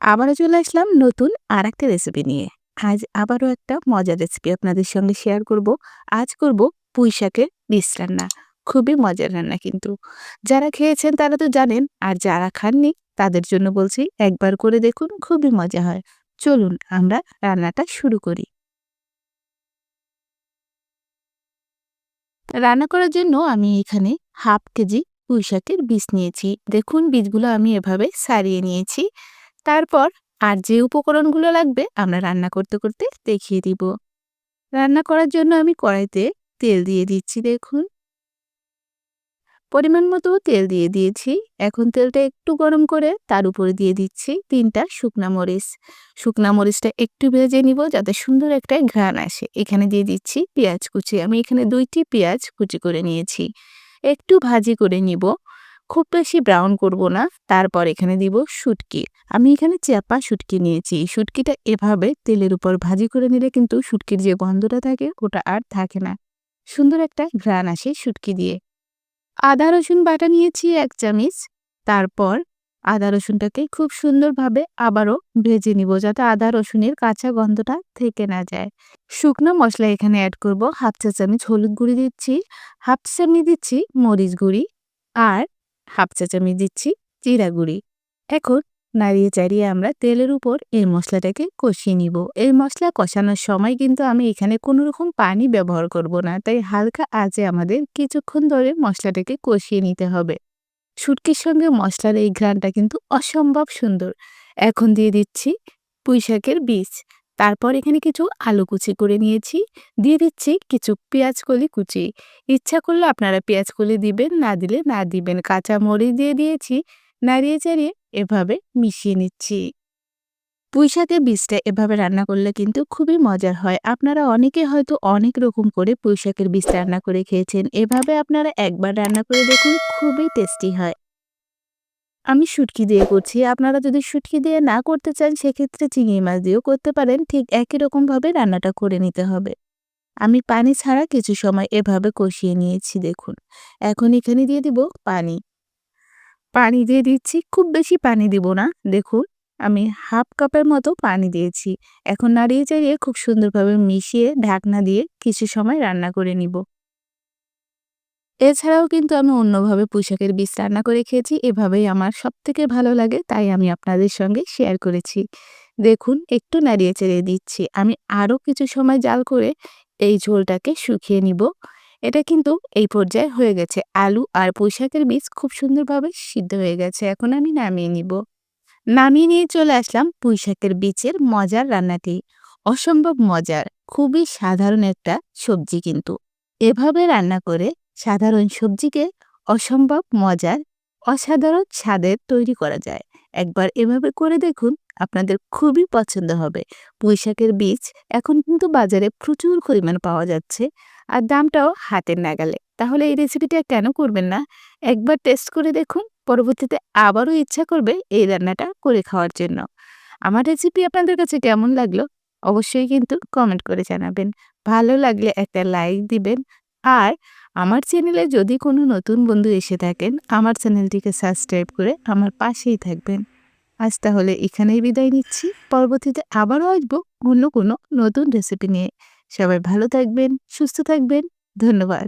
আবারও চলে আসলাম নতুন আর একটা রেসিপি নিয়ে। আজ আবারও একটা মজার রেসিপি আপনাদের সঙ্গে শেয়ার করব। আজ করব পুঁই শাকের রান্না। খুবই মজার রান্না কিন্তু। যারা খেয়েছেন তারা তো জানেন, আর যারা খাননি তাদের জন্য বলছি একবার করে দেখুন, খুবই মজা হয়। চলুন আমরা রান্নাটা শুরু করি। রান্না করার জন্য আমি এখানে হাফ কেজি পুঁই শাকের বীজ নিয়েছি। দেখুন বীজগুলো আমি এভাবে সারিয়ে নিয়েছি। তারপর আর যে উপকরণগুলো লাগবে আমরা রান্না করতে করতে দেখিয়ে দিব। রান্না করার জন্য আমি কড়াইতে তেল দিয়ে দিচ্ছি দেখুন। পরিমাণ মতো তেল দিয়ে দিয়েছি। এখন তেলটা একটু গরম করে তার উপরে দিয়ে দিচ্ছি তিনটা শুকনা মরিচ। শুকনা মরিচটা একটু ভেজে নিব যাতে সুন্দর একটা ঘ্রাণ আসে। এখানে দিয়ে দিচ্ছি পেঁয়াজ কুচি। আমি এখানে দুইটি পেঁয়াজ কুচি করে নিয়েছি। একটু ভাজি করে নিব। খুব বেশি ব্রাউন করব না। তারপর এখানে দিব শুটকি। আমি এখানে চাপা শুটকি নিয়েছি। শুটকিটা এভাবে তেলের উপর ভাজি করে নিলে কিন্তু শুটকির যে গন্ধটা থাকে, ওটা আর থাকে না। সুন্দর একটা ঘ্রাণ আসে শুটকি দিয়ে। আদা, রসুন বাটা নিয়েছি এক চামিচ। তারপর আদা, রসুনটাকে খুব সুন্দরভাবে আবারও ভেজে নিব যাতে আদা, রসুনের কাঁচা গন্ধটা থেকে না যায়। শুকনো মশলা এখানে অ্যাড করব। হাফ চা চামচ হলুদ গুঁড়ি দিচ্ছি। হাফ চামচ দিচ্ছি মরিচ গুঁড়ি। আর হাফ চা চামচ দিচ্ছি, জিরা গুঁড়ি। এখন নাড়িয়ে চাড়িয়ে আমরা তেলের উপর এই মশলাটাকে কষিয়ে নিব। এই মশলা কষানোর সময় কিন্তু আমি এখানে কোনো রকম পানি ব্যবহার করব না, তাই হালকা আজে আমাদের কিছুক্ষণ ধরে মশলাটাকে কষিয়ে নিতে হবে। শুটকির সঙ্গে মশলার এই ঘ্রানটা কিন্তু অসম্ভব সুন্দর। এখন দিয়ে দিচ্ছি পুঁইশাকের বীজ। তারপর এখানে কিছু আলু কুচি করে নিয়েছি। দিয়ে দিচ্ছি কিছু পেঁয়াজ কলি কুচি। ইচ্ছা করলে আপনারা পেঁয়াজ কলি দিবেন, না দিলে না দিবেন। কাঁচা মরিচ দিয়ে দিয়েছি, নাড়িয়ে চাড়িয়ে এভাবে মিশিয়ে নিচ্ছি। পুঁই শাকের বীজটা এভাবে রান্না করলে কিন্তু খুবই মজার হয়। আপনারা অনেকে হয়তো অনেক রকম করে পুঁইশাকের বীজ রান্না করে খেয়েছেন। এভাবে আপনারা একবার রান্না করে দেখুন, খুবই টেস্টি হয়। আমি শুটকি দিয়ে করছি। আপনারা যদি শুটকি দিয়ে না করতে চান, সেক্ষেত্রে চিংড়ি মাছ দিয়েও করতে পারেন। ঠিক একই রকমভাবে রান্নাটা করে নিতে হবে। আমি পানি ছাড়া কিছু সময় এভাবে কষিয়ে নিয়েছি, দেখুন। এখন এখানে দিয়ে দিব পানি। পানি দিয়ে দিচ্ছি। খুব বেশি পানি দিব না, দেখুন। আমি হাফ কাপের মতো পানি দিয়েছি। এখন নাড়িয়ে চাড়িয়ে খুব সুন্দরভাবে মিশিয়ে ঢাকনা দিয়ে কিছু সময় রান্না করে নিব। এছাড়াও কিন্তু আমি অন্যভাবে পুঁইশাকের বীজ রান্না করে খেয়েছি। এভাবেই আমার সব থেকে ভালো লাগে, তাই আমি আপনাদের সঙ্গে শেয়ার করেছি। দেখুন, একটু নাড়িয়ে চেড়িয়ে দিচ্ছি। আমি আরও কিছু সময় জাল করে এই ঝোলটাকে শুকিয়ে নিব। এটা কিন্তু এই পর্যায়ে হয়ে গেছে। আলু আর পুঁইশাকের বীজ খুব সুন্দরভাবে সিদ্ধ হয়ে গেছে। এখন আমি নামিয়ে নিব। নামিয়ে নিয়ে চলে আসলাম পুঁইশাকের বীজের মজার রান্নাটি। অসম্ভব মজার, খুবই সাধারণ একটা সবজি কিন্তু। এভাবে রান্না করে সাধারণ সবজিকে অসম্ভব মজার, অসাধারণ স্বাদের তৈরি করা যায়। একবার এভাবে করে দেখুন, আপনাদের খুবই পছন্দ হবে। পুঁইশাকের বীজ এখন কিন্তু বাজারে প্রচুর পরিমাণ পাওয়া যাচ্ছে আর দামটাও হাতের নাগালে। তাহলে এই রেসিপিটা কেন করবেন না? একবার টেস্ট করে দেখুন, পরবর্তীতে আবারও ইচ্ছা করবে এই রান্নাটা করে খাওয়ার জন্য। আমার রেসিপি আপনাদের কাছে কেমন লাগল? অবশ্যই কিন্তু কমেন্ট করে জানাবেন। ভালো লাগলে একটা লাইক দিবেন আর আমার চ্যানেলে যদি কোনো নতুন বন্ধু এসে থাকেন, আমার চ্যানেলটিকে সাবস্ক্রাইব করে আমার পাশেই থাকবেন। আজ তাহলে এখানেই বিদায় নিচ্ছি। পরবর্তীতে আবারও আসব অন্য কোনো নতুন রেসিপি নিয়ে। সবাই ভালো থাকবেন, সুস্থ থাকবেন। ধন্যবাদ।